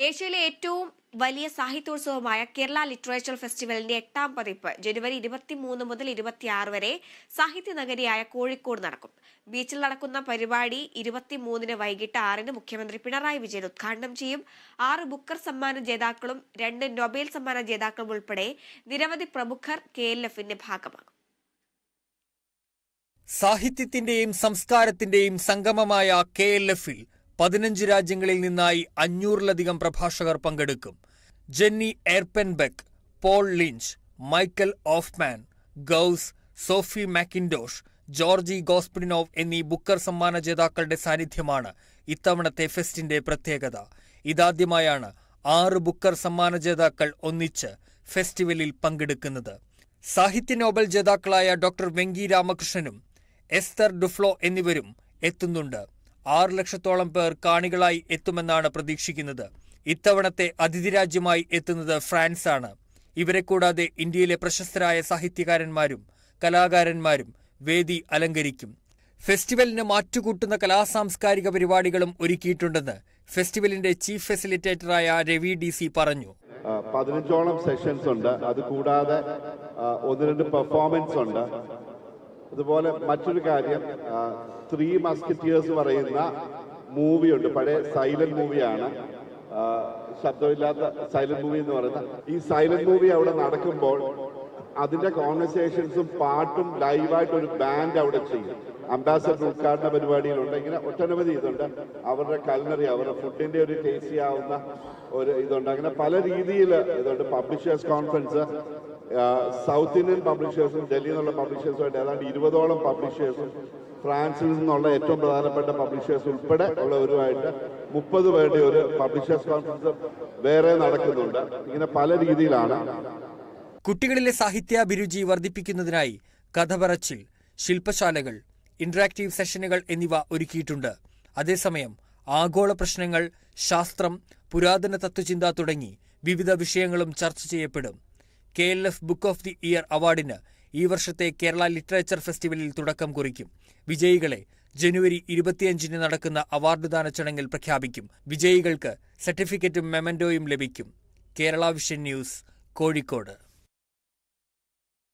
ഏഷ്യയിലെ ഏറ്റവും വലിയ സാഹിത്യോത്സവമായ കേരള ലിറ്ററേച്ചർ ഫെസ്റ്റിവലിന്റെ എട്ടാം പതിപ്പ് ജനുവരി ഇരുപത്തിമൂന്ന് മുതൽ ഇരുപത്തിയാറ് വരെ സാഹിത്യ നഗരിയായ കോഴിക്കോട് നടക്കും. ബീച്ചിൽ നടക്കുന്ന പരിപാടി ഇരുപത്തിമൂന്നിന് വൈകിട്ട് ആറിന് മുഖ്യമന്ത്രി പിണറായി വിജയൻ ഉദ്ഘാടനം ചെയ്യും. ആറ് ബുക്കർ സമ്മാന ജേതാക്കളും രണ്ട് നൊബേൽ സമ്മാന ജേതാക്കളും ഉൾപ്പെടെ നിരവധി പ്രമുഖർ കെ എൽ എഫിന്റെ ഭാഗമാകും. സാഹിത്യത്തിന്റെയും സംസ്കാരത്തിന്റെയും സംഗമമായ കെ എൽ എഫിൽ പതിനഞ്ച് രാജ്യങ്ങളിൽ നിന്നായി അഞ്ഞൂറിലധികം പ്രഭാഷകർ പങ്കെടുക്കും. Jenny Erpenbeck Paul Lynch Michael Hofmann Gauz Sophie Mackintosh Georgi Gospodinov എന്നീ ബുക്കർ സമ്മാന ജേതാക്കളുടെ സാന്നിധ്യമാണ് ഇത്തവണത്തെ ഫെസ്റ്റിന്റെ പ്രത്യേകത. ഇതാദ്യമായാണ് ആറ് ബുക്കർ സമ്മാന ജേതാക്കൾ ഒന്നിച്ച് ഫെസ്റ്റിവലിൽ പങ്കെടുക്കുന്നത്. സാഹിത്യ നോബൽ ജേതാക്കളായ ഡോക്ടർ വെങ്കി രാമകൃഷ്ണനും എസ്തർ ഡുഫ്ലോ എന്നിവരും എത്തുന്നുണ്ട്. ആറ് ലക്ഷത്തോളം പേർ കാണികളായി എത്തുമെന്നാണ് പ്രതീക്ഷിക്കുന്നത്. ഇത്തവണത്തെ അതിഥി രാജ്യമായി എത്തുന്നത് ഫ്രാൻസാണ്. ഇവരെ കൂടാതെ ഇന്ത്യയിലെ പ്രശസ്തരായ സാഹിത്യകാരന്മാരും കലാകാരന്മാരും വേദി അലങ്കരിക്കും. ഫെസ്റ്റിവലിന് മാറ്റുകൂട്ടുന്ന കലാസാംസ്കാരിക പരിപാടികളും ഒരുക്കിയിട്ടുണ്ടെന്ന് ഫെസ്റ്റിവലിന്റെ ചീഫ് ഫെസിലിറ്റേറ്ററായ രവി ഡി സി പറഞ്ഞു. പതിനഞ്ചോളം സെഷൻസ് ഉണ്ട്. അത് കൂടാതെ ഒന്ന് രണ്ട് പെർഫോമൻസ് ഉണ്ട്. അതുപോലെ മറ്റൊരു കാര്യം ത്രീ മസ്കിറ്റിയേഴ്സ് പറയുന്ന മൂവിയുണ്ട്. പഴയ സൈലന്റ് മൂവിയാണ്. ശബ്ദമില്ലാത്ത സൈലന്റ് മൂവി എന്ന് പറയുന്നത് ഈ സൈലന്റ് മൂവി അവിടെ നടക്കുമ്പോൾ അതിന്റെ കോൺവെർസേഷൻസും പാട്ടും ലൈവായിട്ട് ഒരു ബാൻഡ് അവിടെ ചെയ്യും. അംബാസഡർ ഉദ്ഘാടന പരിപാടിയിലുണ്ട് ഇങ്ങനെ ഒട്ടനവധി ഇതുണ്ട്. അവരുടെ കൽനറി അവരുടെ ഫുഡിന്റെ ഒരു ടേസ്റ്റി ആവുന്ന ഒരു ഇതുണ്ട്. അങ്ങനെ പല രീതിയിൽ ഇതുണ്ട്. പബ്ലിഷേഴ്സ് കോൺഫറൻസ് സൗത്ത് ഇന്ത്യൻ പബ്ലിഷേഴ്സും ഡൽഹിയിൽ നിന്നുള്ള പബ്ലിഷേഴ്സുമായിട്ട് ഏതാണ്ട് ഇരുപതോളം പബ്ലിഷേഴ്സും ഫ്രാൻസിൽ നിന്നുള്ള ഏറ്റവും പ്രധാനപ്പെട്ട പബ്ലിഷേഴ്സ് ഉൾപ്പെടെ ഉള്ളവരുമായിട്ട് മുപ്പത് പേരുടെ ഒരു പബ്ലിഷേഴ്സ് കോൺഫറൻസ് വേറെ നടക്കുന്നുണ്ട്. ഇങ്ങനെ പല രീതിയിലാണ്. കുട്ടികളിലെ സാഹിത്യാഭിരുചി വർദ്ധിപ്പിക്കുന്നതിനായി കഥ പറച്ചിൽ ശില്പശാലകൾ ഇന്ററാക്റ്റീവ് സെഷനുകൾ എന്നിവ ഒരുക്കിയിട്ടുണ്ട്. അതേസമയം ആഗോള പ്രശ്നങ്ങൾ ശാസ്ത്രം പുരാതന തത്വചിന്ത തുടങ്ങി വിവിധ വിഷയങ്ങളും ചർച്ച ചെയ്യപ്പെടും. K L F book of the year അവാർഡിന് ഈ വർഷത്തെ കേരള ലിറ്ററേച്ചർ ഫെസ്റ്റിവലിൽ തുടക്കം കുറിക്കും. വിജയികളെ ജനുവരി ഇരുപത്തിയഞ്ചിന് നടക്കുന്ന അവാർഡ്ദാന ചടങ്ങിൽ പ്രഖ്യാപിക്കും. വിജയികൾക്ക് സർട്ടിഫിക്കറ്റും മെമന്റോയും ലഭിക്കും. Kerala vision news Kozhikode.